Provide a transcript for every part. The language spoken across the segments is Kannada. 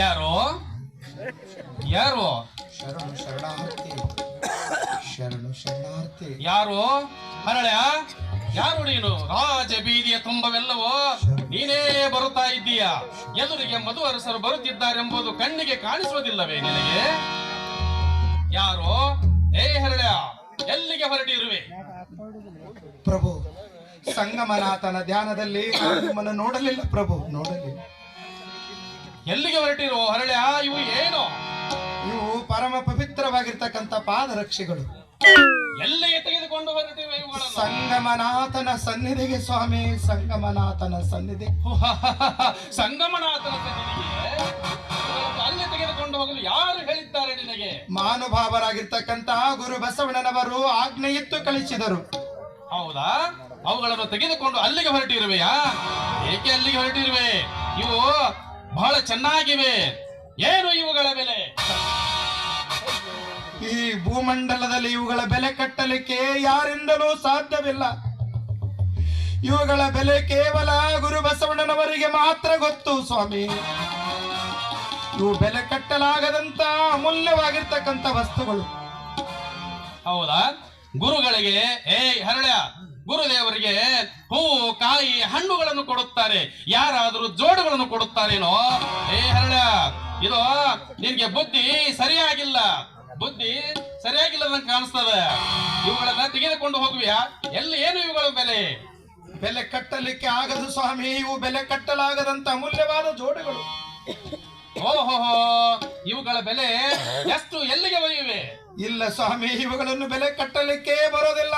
ಯಾರು? ಯಾರು? ಶರಣು ಶರಣಾರ್ಥಿ. ಶರಣು ಶರಣಾರ್ಥಿ. ಯಾರು? ಹರಳ್ಯ ಯಾರು ನೀನು? ರಾಜ ಬೀದಿಯ ತುಂಬವೆಲ್ಲವೋ ನೀನೇ ಬರುತ್ತಾ ಇದ್ದೀಯ? ಎದುರಿಗೆ ಮಧು ಅರಸರು ಬರುತ್ತಿದ್ದಾರೆಂಬುದು ಕಣ್ಣಿಗೆ ಕಾಣಿಸುವುದಿಲ್ಲವೇ ನಿನಗೆ? ಯಾರು? ಏ ಹರಳ್ಯ ಎಲ್ಲಿಗೆ ಹೊರಟಿರುವೆ? ಪ್ರಭು ಸಂಗಮನಾಥನ ಧ್ಯಾನದಲ್ಲಿ ನಮ್ಮನ್ನು ನಿಮ್ಮನ್ನು ನೋಡಲಿಲ್ಲ. ಪ್ರಭು ನೋಡಲಿಲ್ಲ. ಎಲ್ಲಿಗೆ ಹೊರಟಿರೋ ಆ ಇವು ಏನು? ಇವು ಪರಮ ಪವಿತ್ರವಾಗಿರ್ತಕ್ಕಂಥ ಪಾದರಕ್ಷೆಗಳು. ಎಲ್ಲಿಗೆ ತೆಗೆದುಕೊಂಡು ಇವುಗಳನ್ನು? ಸಂಗಮನಾಥನ ಸನ್ನಿಧಿಗೆ ಸ್ವಾಮಿ ಸಂಗಮನಾಥನ ಸನ್ನಿಧಿ. ಸಂಗಮನಾಥನ ಸನ್ನಿಧಿಗೆ? ಅಲ್ಲಿ ತೆಗೆದುಕೊಂಡು ಹೋಗಲು ಯಾರು ಹೇಳಿದ್ದಾರೆ ನಿನಗೆ? ಮಾನುಭಾವರಾಗಿರ್ತಕ್ಕಂತಹ ಗುರು ಬಸವಣ್ಣನವರು ಆಜ್ಞೆಯಿತ್ತು ಕಳಿಸಿದರು. ಹೌದಾ? ಅವುಗಳನ್ನು ತೆಗೆದುಕೊಂಡು ಅಲ್ಲಿಗೆ ಹೊರಟಿರುವೆಯಾ? ಏಕೆ ಅಲ್ಲಿಗೆ ಹೊರಟಿರುವೆ? ಇವು ಬಹಳ ಚೆನ್ನಾಗಿವೆ. ಏನು ಇವುಗಳ ಬೆಲೆ? ಈ ಭೂಮಂಡಲದಲ್ಲಿ ಇವುಗಳ ಬೆಲೆ ಕಟ್ಟಲಿಕ್ಕೆ ಯಾರಿಂದಲೂ ಸಾಧ್ಯವಿಲ್ಲ. ಇವುಗಳ ಬೆಲೆ ಕೇವಲ ಗುರು ಬಸವಣ್ಣನವರಿಗೆ ಮಾತ್ರ ಗೊತ್ತು ಸ್ವಾಮಿ. ಇವು ಬೆಲೆ ಕಟ್ಟಲಾಗದಂತ ಅಮೂಲ್ಯವಾಗಿರ್ತಕ್ಕಂಥ ವಸ್ತುಗಳು. ಹೌದಾ? ಗುರುಗಳಿಗೆ ಏ ಹರಳ ಗುರುದೇವರಿಗೆ ಹೂವು ಕಾಯಿ ಹಣ್ಣುಗಳನ್ನು ಕೊಡುತ್ತಾರೆ. ಯಾರಾದರೂ ಜೋಡುಗಳನ್ನು ಕೊಡುತ್ತಾರೇನೋ? ಏ ಹರಳ ಇದು ನಿನ್ಗೆ ಬುದ್ಧಿ ಸರಿಯಾಗಿಲ್ಲ. ಬುದ್ಧಿ ಸರಿಯಾಗಿಲ್ಲ ನಂಗೆ ಕಾಣಿಸ್ತದೆ. ಇವುಗಳನ್ನ ತೆಗೆದುಕೊಂಡು ಹೋಗುವ್ಯಾ? ಎಲ್ಲಿ ಏನು ಇವುಗಳ ಬೆಲೆ? ಬೆಲೆ ಕಟ್ಟಲಿಕ್ಕೆ ಆಗದು ಸ್ವಾಮಿ. ಇವು ಬೆಲೆ ಕಟ್ಟಲಾಗದಂತ ಅಮೂಲ್ಯವಾದ ಜೋಡುಗಳು. ಓಹೋಹೋ ಇವುಗಳ ಬೆಲೆ ಎಷ್ಟು? ಎಲ್ಲಿಗೆ ಒಯ್ಯುವೆ? ಇಲ್ಲ ಸ್ವಾಮಿ ಇವುಗಳನ್ನು ಬೆಲೆ ಕಟ್ಟಲಿಕ್ಕೆ ಬರೋದಿಲ್ಲ.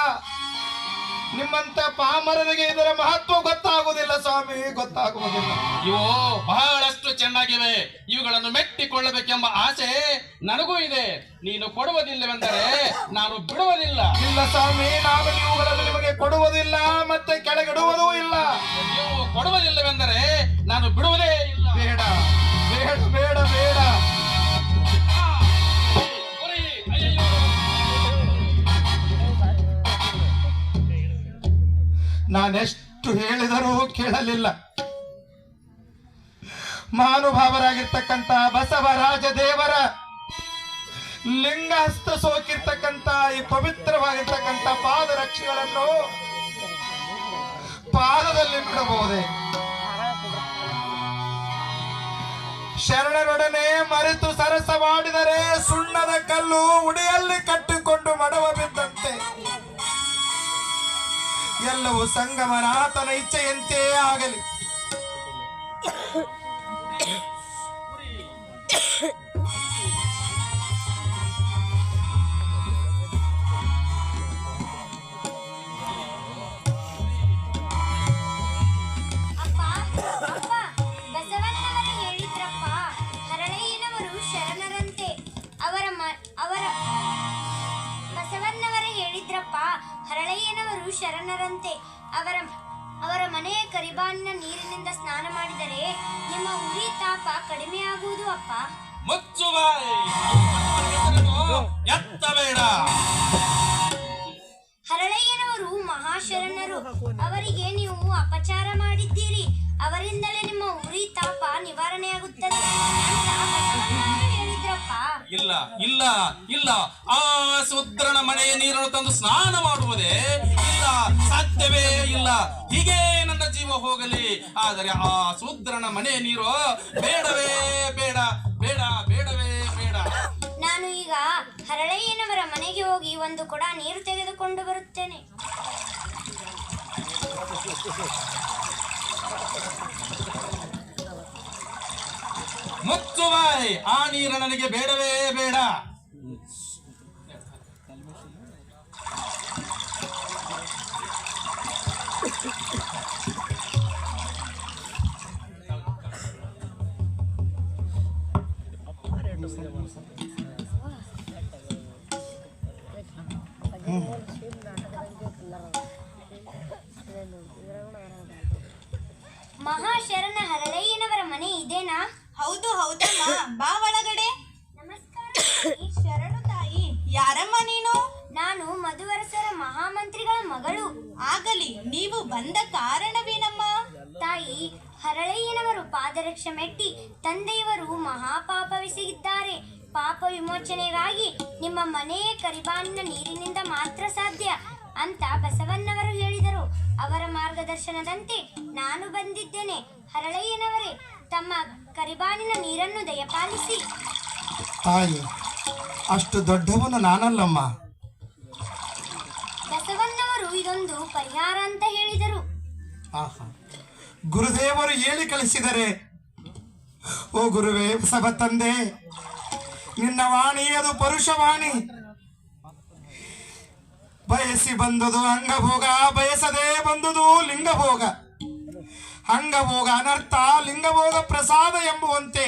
ನಿಮ್ಮಂತ ಪಾಮರರಿಗೆ ಇದರ ಮಹತ್ವ ಗೊತ್ತಾಗುವುದಿಲ್ಲ ಸ್ವಾಮಿ ಗೊತ್ತಾಗುವುದಿಲ್ಲ. ಇವು ಬಹಳಷ್ಟು ಚೆನ್ನಾಗಿವೆ. ಇವುಗಳನ್ನು ಮೆಟ್ಟಿಕೊಳ್ಳಬೇಕೆಂಬ ಆಸೆ ನನಗೂ ಇದೆ. ನೀನು ಕೊಡುವುದಿಲ್ಲವೆಂದರೆ ನಾನು ಬಿಡುವುದಿಲ್ಲ. ಇಲ್ಲ ಸ್ವಾಮಿ ನಾನು ಇವುಗಳನ್ನು ನಿಮಗೆ ಕೊಡುವುದಿಲ್ಲ ಮತ್ತೆ ಕೆಳಗಿಡುವುದೂ ಇಲ್ಲ. ನೀವು ಕೊಡುವುದಿಲ್ಲವೆಂದರೆ ನಾನು ಬಿಡುವುದೇ ಇಲ್ಲ. ಬೇಡ ಬೇಡ ಬೇಡ ಬೇಡ. ನಾನೆಷ್ಟು ಹೇಳಿದರೂ ಕೇಳಲಿಲ್ಲ. ಮಹಾನುಭಾವರಾಗಿರ್ತಕ್ಕಂಥ ಬಸವರಾಜ ದೇವರ ಲಿಂಗಹಸ್ತ ಸೋಕಿರ್ತಕ್ಕಂಥ ಈ ಪವಿತ್ರವಾಗಿರ್ತಕ್ಕಂಥ ಪಾದರಕ್ಷೆಗಳನ್ನು ಪಾದದಲ್ಲಿ ಬಿಡಬಹುದೇ ಶರಣರೊಡನೆ ಮರೆತು ಸರಸ ಮಾಡಿದರೆ ಸುಣ್ಣದ ಕಲ್ಲು ಉಡಿಯಲ್ಲಿ ಕಟ್ಟಿಕೊಂಡು ಮಡವ ಬಿದ್ದಂತೆ. ಎಲ್ಲವೂ ಸಂಗಮನಾಥನ ಇಚ್ಛೆಯಂತೆ ಆಗಲಿ. ಶರಣರಂತೆ ಅವರ ಅವರ ಮನೆಯ ಕರಿಬಾನಿನ ನೀರಿನಿಂದ ಸ್ನಾನ ಮಾಡಿದರೆ ನಿಮ್ಮ ಉರಿ ತಾಪ ಕಡಿಮೆಯಾಗುವುದು ಅಪ್ಪ. ಮುಚ್ಚು ಎತ್ತಬೇಡ. ಹರಳಯ್ಯನವರು ಮಹಾಶರಣರು. ಅವರಿಗೆ ನೀವು ಅಪಚಾರ ಮಾಡಿದ್ದೀರಿ. ಅವರಿಂದಲೇ ನಿಮ್ಮ ಉರಿ ತಾಪ ನಿವಾರಣೆಯಾಗುತ್ತದೆ. ಇಲ್ಲ ಇಲ್ಲ ಇಲ್ಲ. ಆ ಸುದ್ರನ ಮನೆಯ ನೀರನ್ನು ತಂದು ಸ್ನಾನ ಮಾಡುವುದೇ ಸಾಧ್ಯವೇ ಇಲ್ಲ. ಹೀಗೆ ನನ್ನ ಜೀವ ಹೋಗಲಿ. ಆದರೆ ಆ ಶೂದ್ರನ ಮನೆ ನೀರು ಬೇಡವೇ ಬೇಡ. ಬೇಡ ಬೇಡವೇ ಬೇಡ. ನಾನು ಈಗ ಹರಳಯ್ಯನವರ ಮನೆಗೆ ಹೋಗಿ ಒಂದು ಕೊಡ ನೀರು ತೆಗೆದುಕೊಂಡು ಬರುತ್ತೇನೆ. ಮುಚ್ಚು ಬಾಯಿ ಆ ನೀರು ನನಗೆ ಬೇಡವೇ ಬೇಡ. ಮಹಾಶರಣ ಹರಳಯ್ಯನವರ ಮನೆ ಇದೇನಾ? ಹೌದು ಹೌದಮ್ಮ ಬಾ ಒಳಗಡೆ. ನಮಸ್ಕಾರ. ಶರಣು ತಾಯಿ ಯಾರಮ್ಮ ನೀನು? ನಾನು ಮಧುವರಸರ ಮಹಾಮಂತ್ರಿಗಳ ಮಗಳು. ಆಗಲಿ ನೀವು ಬಂದ ಕಾರಣವೇನಮ್ಮ? ತಾಯಿ ಹರಳಯ್ಯನವರು ಪಾದರಕ್ಷೆ ಮೆಟ್ಟಿ ತಂದೆಯವರು ಮಹಾಪಾಪವೆಸಗಿದ್ದಾರೆ. ಪಾಪ ವಿಮೋಚನೆಗಾಗಿ ನಿಮ್ಮ ಮನೆಯ ಕರಿಬಾನಿನ ನೀರಿನಿಂದ ಮಾತ್ರ ಸಾಧ್ಯ ಅಂತ ಬಸವಣ್ಣವರು ಹೇಳಿದರು. ಅವರ ಮಾರ್ಗದರ್ಶನದಂತೆ ನಾನು ಬಂದಿದ್ದೇನೆ. ಹರಳಯ್ಯನವರೇ ತಮ್ಮ ಕರಿಬಾನಿನ ನೀರನ್ನು ದಯಪಾಲಿಸಿ. ತಾಯಿ ಅಷ್ಟು ದೊಡ್ಡವನು ನಾನಲ್ಲಮ್ಮ. ಬಸವಣ್ಣವರು ಇದೊಂದು ಪರಿಹಾರ ಅಂತ ಹೇಳಿದರು. ಆಹಾ. ಗುರುದೇವರು ಹೇಳಿ ಕಳಿಸಿದರೆ ಓ ಗುರುವೇ ಬಸವ ತಂದೆ ನಿನ್ನ ವಾಣಿ ಅದು ಪರುಷವಾಣಿ ಬಯಸಿ ಬಂದುದು ಅಂಗಭೋಗ, ಬಯಸದೆ ಬಂದುದು ಲಿಂಗಭೋಗ. ಅಂಗಭೋಗ ಅನರ್ಥ, ಲಿಂಗಭೋಗ ಪ್ರಸಾದ ಎಂಬುವಂತೆ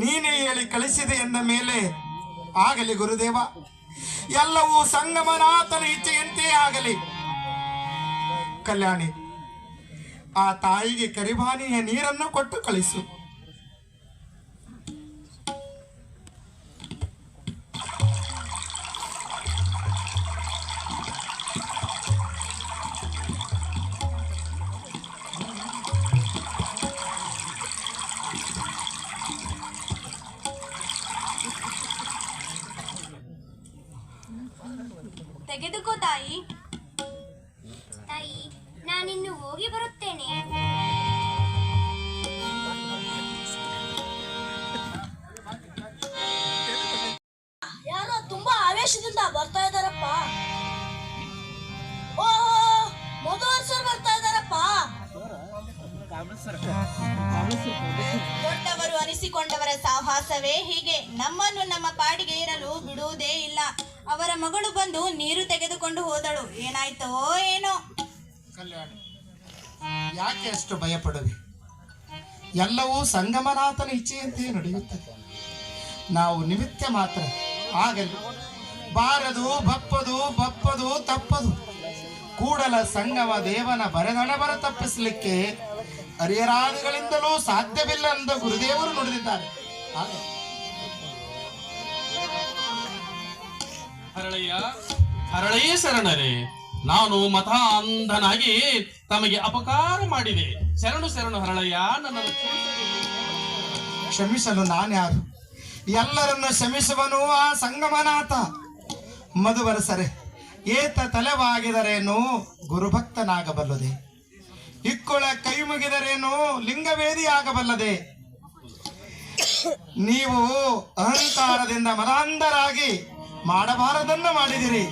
ನೀನೇ ಹೇಳಿ ಕಳಿಸಿದೆ ಎಂದ ಮೇಲೆ ಆಗಲಿ ಗುರುದೇವ, ಎಲ್ಲವೂ ಸಂಗಮನಾಥನ ಇಚ್ಛೆಯಂತೆ ಆಗಲಿ. ಕಲ್ಯಾಣಿ, ಆ ತಾಯಿಗೆ ಕರಿಬಾನಿಯ ನೀರನ್ನು ಕೊಟ್ಟು ಕಳಿಸು. ತೆಗೆದುಕೋ ತಾಯಿ ತಾಯಿ ನಾನಿನ್ನು ಹೋಗಿ ಬರುತ್ತೇನೆ. ಯಾರೋ ತುಂಬಾ ಆವೇಶದಿಂದ ಬರ್ತಾ ಇದಾರಪ್ಪ ಓ ಮಧುವರ್ ಸರ್ ಬರ್ತಾ ಇದ್ದಾರಪ್ಪ. ದೊಡ್ಡವರು ಅನಿಸಿಕೊಂಡವರ ಸಾಹಸವೇ ಹೀಗೆ ನಮ್ಮನ್ನು ನಮ್ಮ ಪಾಡಿಗೆ ಇರಲು ಬಿಡುವುದೇ ಇಲ್ಲ. ಅವರ ಮಗಳು ಬಂದು ನೀರು ತೆಗೆದುಕೊಂಡು ಹೋದಳು. ಏನಾಯ್ತೋ ಏನೋ. ಯಾಕೆ ಅಷ್ಟು ಭಯಪಡುವೆ? ಎಲ್ಲವೂ ಸಂಗಮನಾಥನ ಇಚ್ಛೆಯಂತೆ ನಡೆಯುತ್ತದೆ. ನಾವು ನಿಮಿತ್ತ ಮಾತ್ರ ಆಗಲಿ. ಬಾರದು, ಬಪ್ಪದು ಬಪ್ಪದು, ತಪ್ಪದು. ಕೂಡಲ ಸಂಗಮ ದೇವನ ಬರೆದಣಬರ ತಪ್ಪಿಸಲಿಕ್ಕೆ ಹರಿಹರಾದಿಗಳಿಂದಲೂ ಸಾಧ್ಯವಿಲ್ಲ ಎಂದು ಗುರುದೇವರು ನುಡಿದಿದ್ದಾರೆ. ಹಾಗೆ ಹರಳಯ್ಯ ಹರಳಯ್ಯ ಶರಣರೇ, ನಾನು ಮತ ಅಂಧನಾಗಿ ತಮಗೆ ಅಪಕಾರ ಮಾಡಿದೆ. ಶರಣು ಶರಣು ಹರಳಯ್ಯ ನನ್ನನ್ನು. ಕ್ಷಮಿಸಲು ನಾನ್ಯಾರು? ಎಲ್ಲರನ್ನು ಕ್ಷಮಿಸುವನು ಆ ಸಂಗಮನಾಥ. ಮಧುವರಸರೆ ಏತ ತಲೆವಾಗಿದರೇನು ಗುರುಭಕ್ತನಾಗಬಲ್ಲದೆ? ಇಕ್ಕುಳ ಕೈ ಮುಗಿದರೇನು ಲಿಂಗವೇದಿ ಆಗಬಲ್ಲದೆ ನೀವು ಅಹಂಕಾರದಿಂದ ಮದಾಂಧರಾಗಿ ಮಾಡಬಾರದನ್ನು ಮಾಡಿದಿರಿ.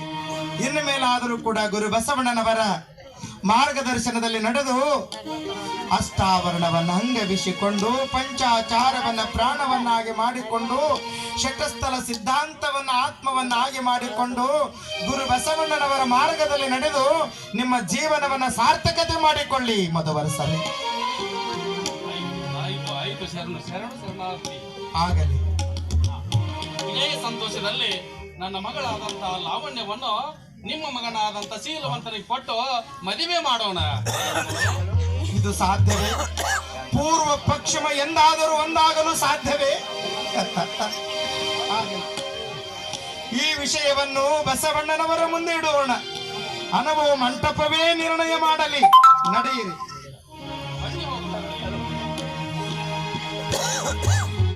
ಇನ್ನು ಮೇಲಾದರೂ ಕೂಡ ಗುರು ಬಸವಣ್ಣನವರ ಮಾರ್ಗದರ್ಶನದಲ್ಲಿ ನಡೆದು ಅಷ್ಟಾವರಣವನ್ನು ಅಂಗವಿಸಿಕೊಂಡು ಪಂಚಾಚಾರವನ್ನ ಪ್ರಾಣವನ್ನಾಗಿ ಮಾಡಿಕೊಂಡು ಶಟಸ್ಥಲ ಸಿದ್ಧಾಂತವನ್ನ ಆತ್ಮವನ್ನಾಗಿ ಮಾಡಿಕೊಂಡು ಗುರು ಬಸವಣ್ಣನವರ ಮಾರ್ಗದಲ್ಲಿ ನಡೆದು ನಿಮ್ಮ ಜೀವನವನ್ನ ಸಾರ್ಥಕತೆ ಮಾಡಿಕೊಳ್ಳಿ ಮಧುವರಸರೇ ಆಗಲಿ. ಸಂತೋಷದಲ್ಲಿ ನನ್ನ ಮಗಳಾದಂತ ಲಾವಣ್ಯವನ್ನು ನಿಮ್ಮ ಮಗನಾದಂತ ಶೀಲವಂತನಿಗೆ ಕೊಟ್ಟು ಮದುವೆ ಮಾಡೋಣ. ಇದು ಸಾಧ್ಯವೇ? ಪೂರ್ವ ಪಶ್ಚಿಮ ಎಂದಾದರೂ ಒಂದಾಗಲು ಸಾಧ್ಯವೇ. ಈ ವಿಷಯವನ್ನು ಬಸವಣ್ಣನವರ ಮುಂದೆ ಇಡೋಣ. ಅನುಭವ ಮಂಟಪವೇ ನಿರ್ಣಯ ಮಾಡಲಿ. ನಡೆಯಿರಿ.